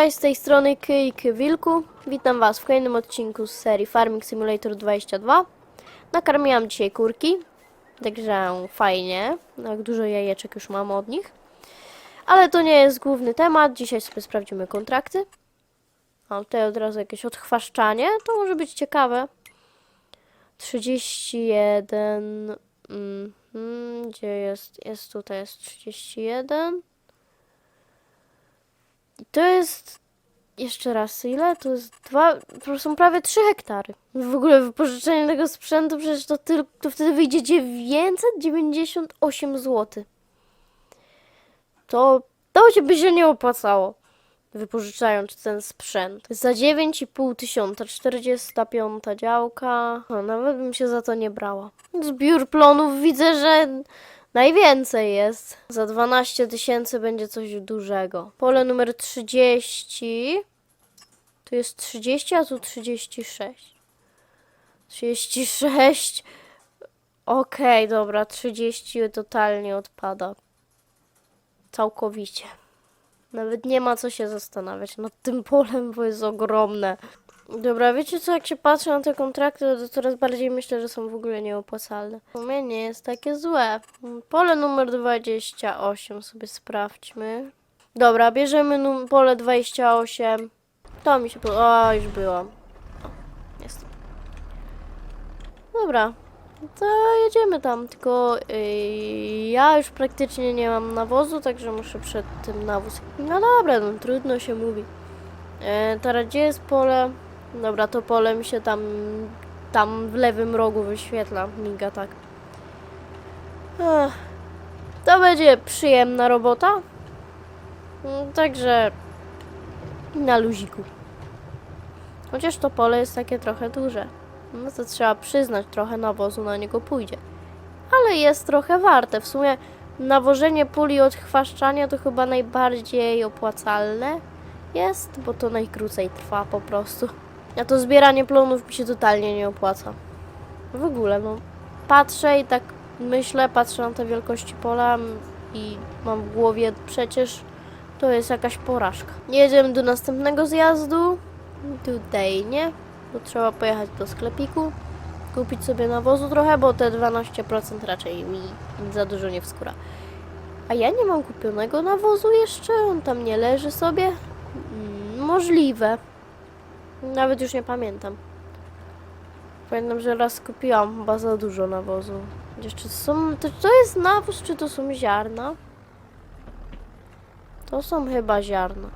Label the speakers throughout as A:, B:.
A: Cześć, z tej strony Kyjk Wilku. Witam Was w kolejnym odcinku z serii Farming Simulator 22. Nakarmiłam dzisiaj kurki, także fajnie. Jak dużo jajeczek już mam od nich. Ale to nie jest główny temat. Dzisiaj sobie sprawdzimy kontrakty. Mam tutaj od razu jakieś odchwaszczanie. To może być ciekawe. 31. Mhm, gdzie jest? Jest tutaj, jest 31. I to jest. Jeszcze raz, ile? To jest dwa. To są prawie 3 hektary. W ogóle wypożyczenie tego sprzętu przecież to, tylko, to wtedy wyjdzie 998 zł. To. To się by się nie opłacało. Wypożyczając ten sprzęt. Za 9,5 tysiąca, 45 działka. No, nawet bym się za to nie brała. Zbiór plonów widzę, że Najwięcej jest. Za 12 tysięcy będzie coś dużego. Pole numer 30. Tu jest 30, a tu 36. 36. Okej, dobra, 30 totalnie odpada. Całkowicie. Nawet nie ma co się zastanawiać nad tym polem, bo jest ogromne. Dobra, wiecie co, jak się patrzy na te kontrakty, to coraz bardziej myślę, że są w ogóle nieopłacalne. W sumie nie jest takie złe. Pole numer 28 sobie sprawdźmy. Dobra, bierzemy pole 28. To mi się podoba. O, już byłam. O, jest. Dobra, to jedziemy tam. Tylko yy, ja już praktycznie nie mam nawozu, także muszę przed tym nawóz. No dobra, no trudno się mówi. E, teraz gdzie jest pole? Dobra, to pole mi się tam, tam w lewym rogu wyświetla, miga tak. Ech, to będzie przyjemna robota. Mm, Także na luziku. Chociaż to pole jest takie trochę duże. No to trzeba przyznać, trochę nawozu na niego pójdzie. Ale jest trochę warte. W sumie nawożenie puli i odchwaszczania to chyba najbardziej opłacalne jest, bo to najkrócej trwa po prostu. A to zbieranie plonów mi się totalnie nie opłaca. W ogóle, no. Patrzę i tak myślę, patrzę na te wielkości pola i mam w głowie przecież to jest jakaś porażka. Jedziemy do następnego zjazdu. Tutaj nie, bo trzeba pojechać do sklepiku, kupić sobie nawozu trochę, bo te 12% raczej mi za dużo nie wskóra. A ja nie mam kupionego nawozu jeszcze, on tam nie leży sobie. Mm, Możliwe. Nawet już nie pamiętam. Pamiętam, że raz kupiłam chyba za dużo nawozu. Jeszcze są. To, to jest nawóz, czy to są ziarna? To są chyba ziarna.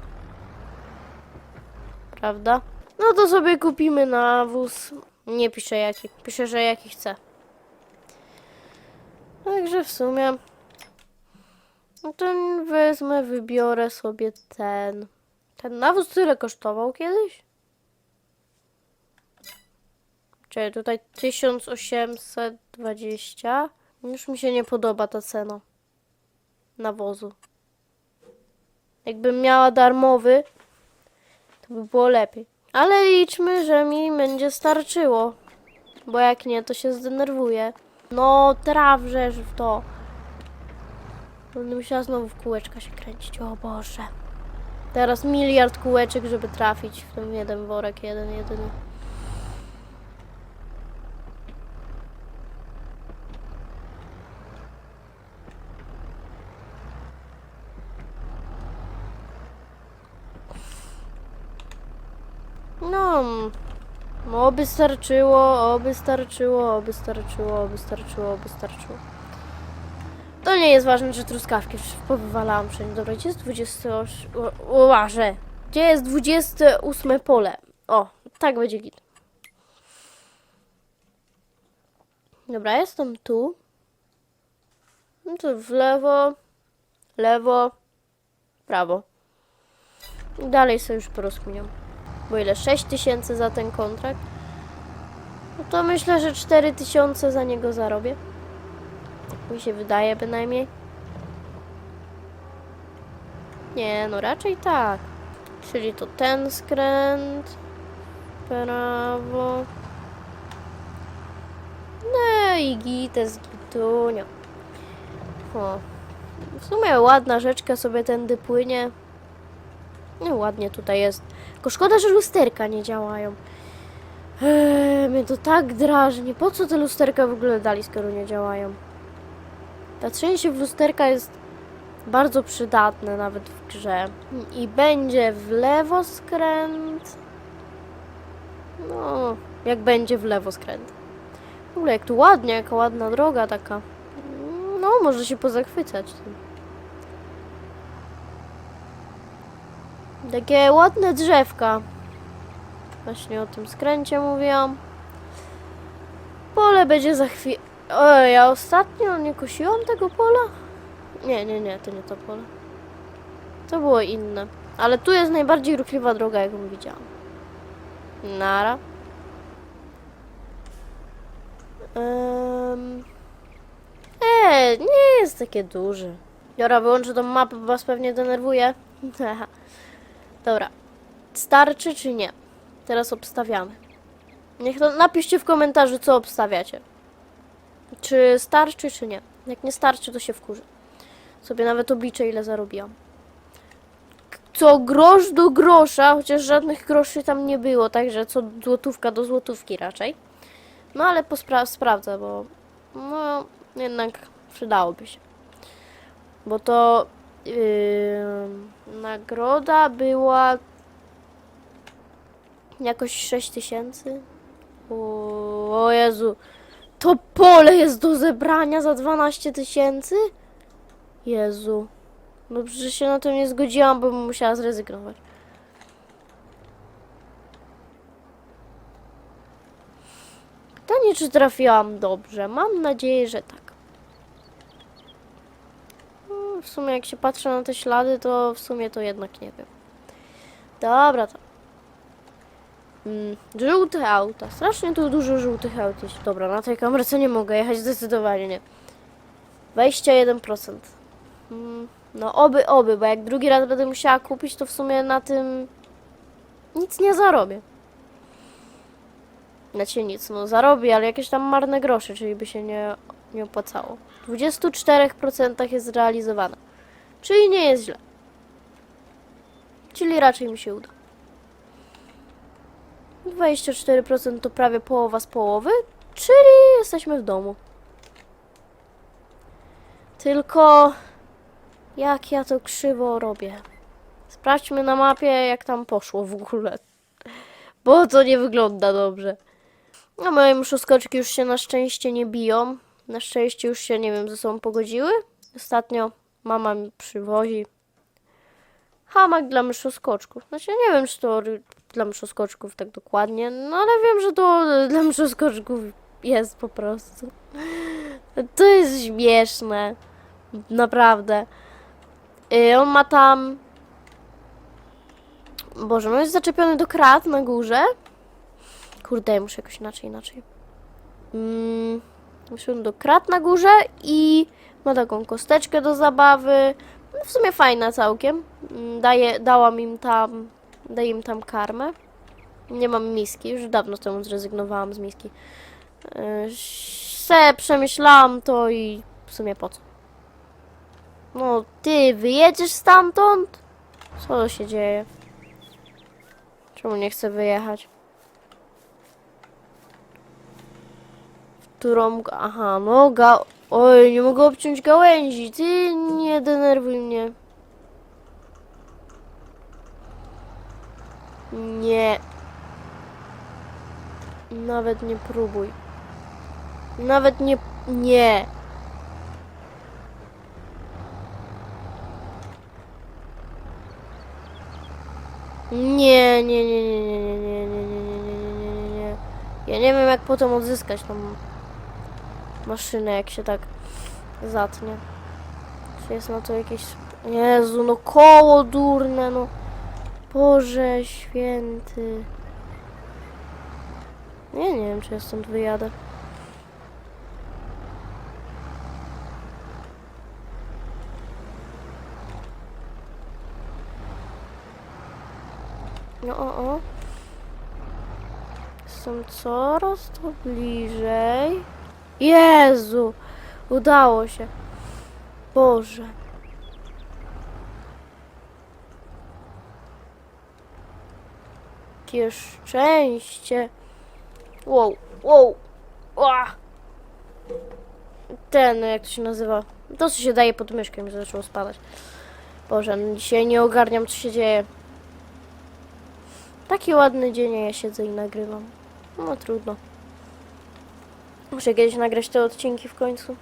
A: Prawda? No to sobie kupimy nawóz. Nie piszę jaki. Piszę, że jaki chcę. Także w sumie. No to wezmę, wybiorę sobie ten. Ten nawóz tyle kosztował kiedyś? Czyli tutaj 1820. Już mi się nie podoba ta cena nawozu. Jakbym miała darmowy, to by było lepiej. Ale liczmy, że mi będzie starczyło. Bo jak nie, to się zdenerwuję. No, trawrzesz w to. Będę musiała znowu w kółeczka się kręcić. O Boże. Teraz miliard kółeczek, żeby trafić w ten jeden worek, jeden, jedyny. No, oby starczyło, oby starczyło, oby starczyło, oby starczyło, oby starczyło. To nie jest ważne, że truskawki powywalałam wszędzie. Dobra, gdzie jest 28... O, o, łaże. Gdzie jest 28 pole? O, tak będzie git. Dobra, jestem tu. No to w lewo, lewo, prawo. Dalej sobie już porozkminiam. Bo ile? 6 tysięcy za ten kontrakt? No to myślę, że 4 tysiące za niego zarobię. Tak mi się wydaje bynajmniej. Nie, no raczej tak. Czyli to ten skręt. Prawo. No i gitę z gitunio. O. W sumie ładna rzeczka sobie tędy płynie. No ładnie tutaj jest. Tylko szkoda, że lusterka nie działają. Eee, mnie to tak drażni. Po co te lusterka w ogóle dali, skoro nie działają? Patrzenie się w lusterka jest bardzo przydatne nawet w grze. I będzie w lewo skręt. No, jak będzie w lewo skręt. W ogóle jak tu ładnie, jaka ładna droga taka. No, może się pozachwycać tym. Takie ładne drzewka. Właśnie o tym skręcie mówiłam. Pole będzie za chwilę. O, ja ostatnio nie kosiłam tego pola? Nie, nie, nie, to nie to pole. To było inne. Ale tu jest najbardziej ruchliwa droga, jaką widziałam. Nara. Um. E, nie jest takie duże. Dobra, wyłączę tą mapę, bo was pewnie denerwuje. Dobra. Starczy czy nie? Teraz obstawiamy. Niech to napiszcie w komentarzu, co obstawiacie. Czy starczy, czy nie. Jak nie starczy, to się wkurzę. Sobie nawet obliczę, ile zarobiłam. Co grosz do grosza, chociaż żadnych groszy tam nie było, także co złotówka do złotówki raczej. No ale pospra- sprawdzę, bo no jednak przydałoby się. Bo to yy, nagroda była jakoś 6 tysięcy. O, Jezu. To pole jest do zebrania za 12 tysięcy? Jezu. No przecież się na to nie zgodziłam, bo bym musiała zrezygnować. Pytanie, czy trafiłam dobrze. Mam nadzieję, że tak. W sumie jak się patrzę na te ślady, to w sumie to jednak nie wiem. Dobra, to. Mm, żółte auta. Strasznie tu dużo żółtych aut jest. Dobra, na tej kamerce nie mogę jechać zdecydowanie nie. 21%. Mm, no oby, oby, bo jak drugi raz będę musiała kupić, to w sumie na tym nic nie zarobię. Znaczy nic, no zarobię, ale jakieś tam marne grosze, czyli by się nie, nie opłacało. W 24% jest zrealizowane. Czyli nie jest źle. Czyli raczej mi się uda. 24% to prawie połowa z połowy, czyli jesteśmy w domu. Tylko jak ja to krzywo robię. Sprawdźmy na mapie, jak tam poszło w ogóle. Bo to nie wygląda dobrze. No moje muszoskoczki już się na szczęście nie biją. Na szczęście już się, nie wiem, ze sobą pogodziły. Ostatnio mama mi przywozi hamak dla myszoskoczków. Znaczy nie wiem, czy to dla myszoskoczków tak dokładnie, no ale wiem, że to dla myszoskoczków jest po prostu. To jest śmieszne. Naprawdę. Y, on ma tam... Boże, no jest zaczepiony do krat na górze. Kurde, muszę jakoś inaczej, inaczej. Mm, muszę do krat na górze i ma taką kosteczkę do zabawy. No w sumie fajna całkiem. Mm, Daje, dałam im tam, daję im tam karmę. Nie mam miski, już dawno temu zrezygnowałam z miski. Yy, se przemyślałam to i w sumie po co? No ty, wyjedziesz stamtąd? Co się dzieje? Czemu nie chcę wyjechać? Którą... Aha, no ga... Oj, nie mogę obciąć gałęzi. Ty nie denerwuj mnie. Nie. Nawet nie próbuj. Nawet. Nie, nie, nie, nie, nie, nie, nie, nie, nie, nie, nie, nie, nie, nie. Ja nie wiem jak potem odzyskać tą maszynę, jak się tak zatnie. Czy jest na to jakieś... Jezu, no koło durne, no. Boże święty. Nie, nie wiem, czy ja stąd wyjadę. No, o, o. Coraz to bliżej. Jezu! Udało się. Boże. Jakie szczęście. Wow, wow. Ła. Ten, jak to się nazywa? To, co się daje pod myszkę, mi zaczęło spadać. Boże, no dzisiaj nie ogarniam, co się dzieje. Taki ładny dzień, a ja siedzę i nagrywam. No trudno. Muszę kiedyś nagrać te odcinki w końcu.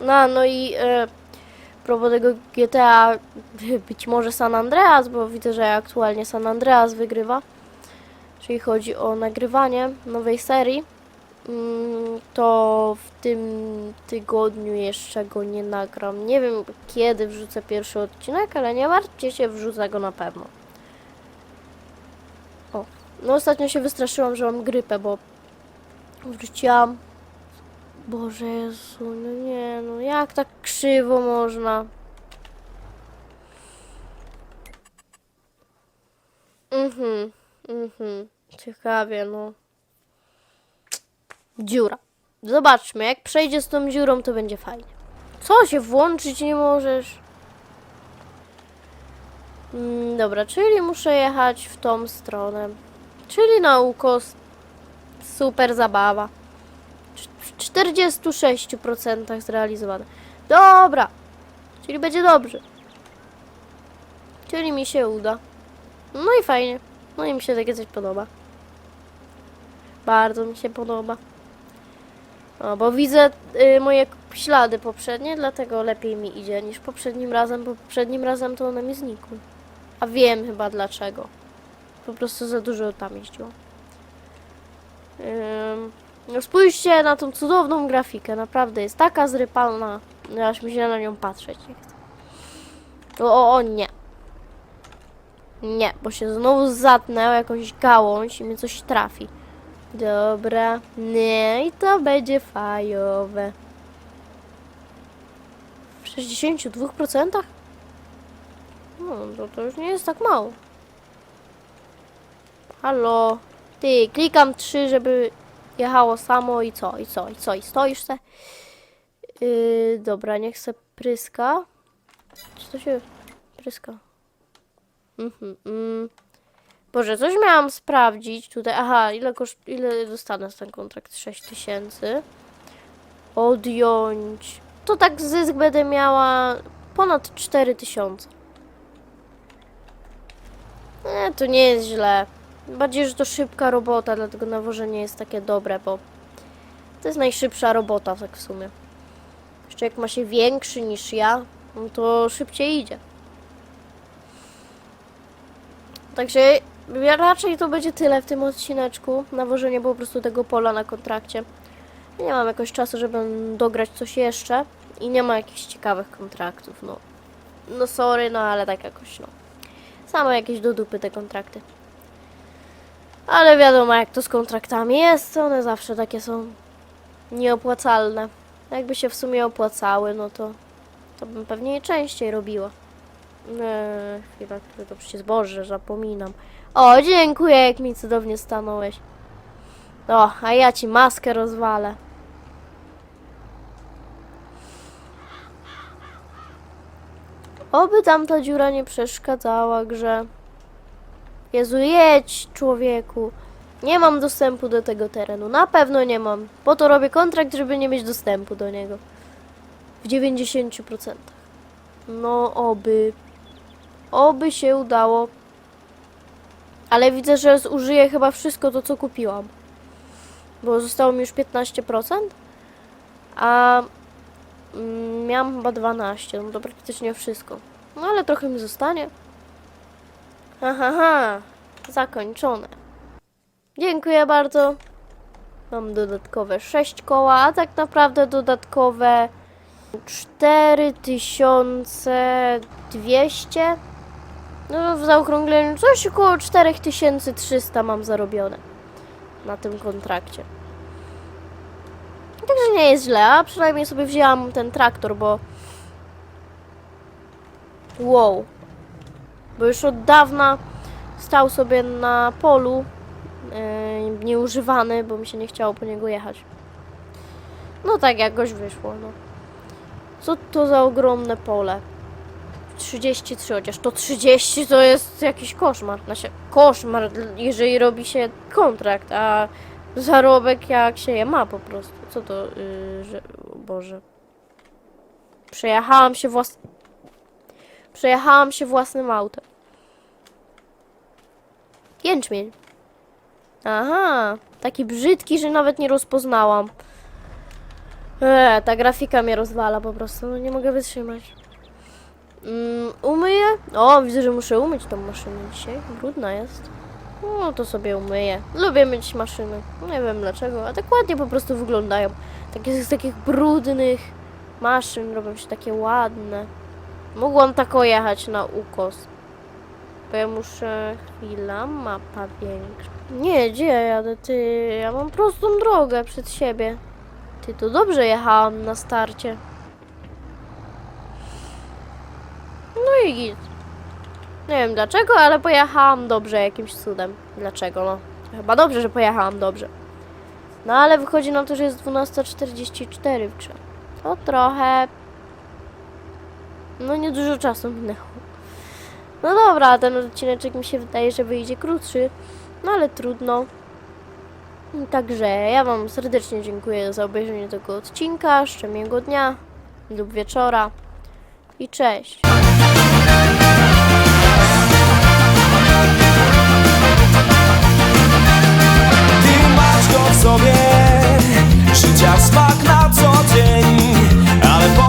A: No, no i e, propos tego GTA, być może San Andreas, bo widzę, że aktualnie San Andreas wygrywa. Jeżeli chodzi o nagrywanie nowej serii, mm, to w tym tygodniu jeszcze go nie nagram. Nie wiem kiedy wrzucę pierwszy odcinek, ale nie martwcie się, wrzucę go na pewno. O, no ostatnio się wystraszyłam, że mam grypę, bo wróciłam. Boże Jezu, no nie, no jak tak krzywo można? Mhm, mhm, ciekawie, no. Dziura. Zobaczmy, jak przejdzie z tą dziurą, to będzie fajnie. Co się włączyć nie możesz? Mm, dobra, czyli muszę jechać w tą stronę. Czyli na ukos. Super zabawa. W 46% zrealizowane. Dobra. Czyli będzie dobrze. Czyli mi się uda. No i fajnie. No i mi się takie coś podoba. Bardzo mi się podoba. O, bo widzę y, moje ślady poprzednie, dlatego lepiej mi idzie niż poprzednim razem, bo poprzednim razem to one mi znikły. A wiem chyba dlaczego. Po prostu za dużo tam jeździło. Ym, no spójrzcie na tą cudowną grafikę. Naprawdę jest taka zrypalna, aż mi się na nią patrzeć. O, o, o nie. Nie, bo się znowu zatnę jakąś gałąź i mnie coś trafi. Dobra, nie, i to będzie fajowe. W 62%? No, to, to już nie jest tak mało. Halo. Ty, klikam 3, żeby jechało samo i co, i co, i co, i stoisz se? Yy, dobra, niech se pryska. Czy to się pryska? Mhm, mm. Boże, coś miałam sprawdzić tutaj. Aha, ile, koszt, ile dostanę z ten kontrakt? 6 tysięcy. Odjąć. To tak zysk będę miała ponad 4 tysiące. Nie, to nie jest źle. Bardziej, że to szybka robota, dlatego nawożenie jest takie dobre, bo to jest najszybsza robota, tak w sumie. Jeszcze jak ma się większy niż ja, no to szybciej idzie. Także ja raczej to będzie tyle w tym odcineczku. Nawożenie po prostu tego pola na kontrakcie. Nie mam jakoś czasu, żeby dograć coś jeszcze. I nie ma jakichś ciekawych kontraktów, no. No sorry, no ale tak jakoś, no. Same jakieś do dupy te kontrakty. Ale wiadomo jak to z kontraktami jest, one zawsze takie są nieopłacalne. Jakby się w sumie opłacały, no to, to bym pewnie częściej robiła. Eee, chwila, to przecież zboże, zapominam. O, dziękuję, jak mi cudownie stanąłeś. O, a ja ci maskę rozwalę. Oby tam ta dziura nie przeszkadzała grze. Jezu, jedź, człowieku. Nie mam dostępu do tego terenu. Na pewno nie mam. Po to robię kontrakt, żeby nie mieć dostępu do niego. W 90%. No, oby. Oby się udało. Ale widzę, że zużyję chyba wszystko to, co kupiłam. Bo zostało mi już 15%. A mm, miałam chyba 12. No to praktycznie wszystko. No ale trochę mi zostanie. Ha, ha, ha. Zakończone. Dziękuję bardzo. Mam dodatkowe 6 koła, a tak naprawdę dodatkowe 4200. No w zaokrągleniu coś około 4300 mam zarobione na tym kontrakcie. Także nie jest źle, a przynajmniej sobie wzięłam ten traktor, bo wow. Bo już od dawna stał sobie na polu yy, nieużywany, bo mi się nie chciało po niego jechać. No tak jakoś wyszło, no. Co to za ogromne pole? 33, chociaż to 30 to jest jakiś koszmar. Znaczy, koszmar, jeżeli robi się kontrakt, a zarobek jak się je ma po prostu. Co to, yy, że, Boże. Przejechałam się włas... Przejechałam się własnym autem. Jęczmień. Aha, taki brzydki, że nawet nie rozpoznałam. Eee, ta grafika mnie rozwala po prostu, no nie mogę wytrzymać. Mm, umyję? O, widzę, że muszę umyć tą maszynę dzisiaj. Brudna jest. No to sobie umyję. Lubię myć maszyny. Nie wiem dlaczego, a tak ładnie po prostu wyglądają. Takie z takich brudnych maszyn robią się takie ładne. Mogłam tak jechać na ukos. Bo ja muszę... Chwila, mapa większa. Nie, gdzie ja jadę? Ty, ja mam prostą drogę przed siebie. Ty, to dobrze jechałam na starcie. No i git. Nie wiem dlaczego, ale pojechałam dobrze jakimś cudem. Dlaczego, no? Chyba dobrze, że pojechałam dobrze. No ale wychodzi na to, że jest 12.44 w grze. To trochę... No nie dużo czasu minęło. No dobra, ten odcineczek mi się wydaje, że wyjdzie krótszy. No ale trudno. Także ja Wam serdecznie dziękuję za obejrzenie tego odcinka. Życzę miłego dnia lub wieczora. I cześć.
B: Ty masz go w sobie Życia smak na co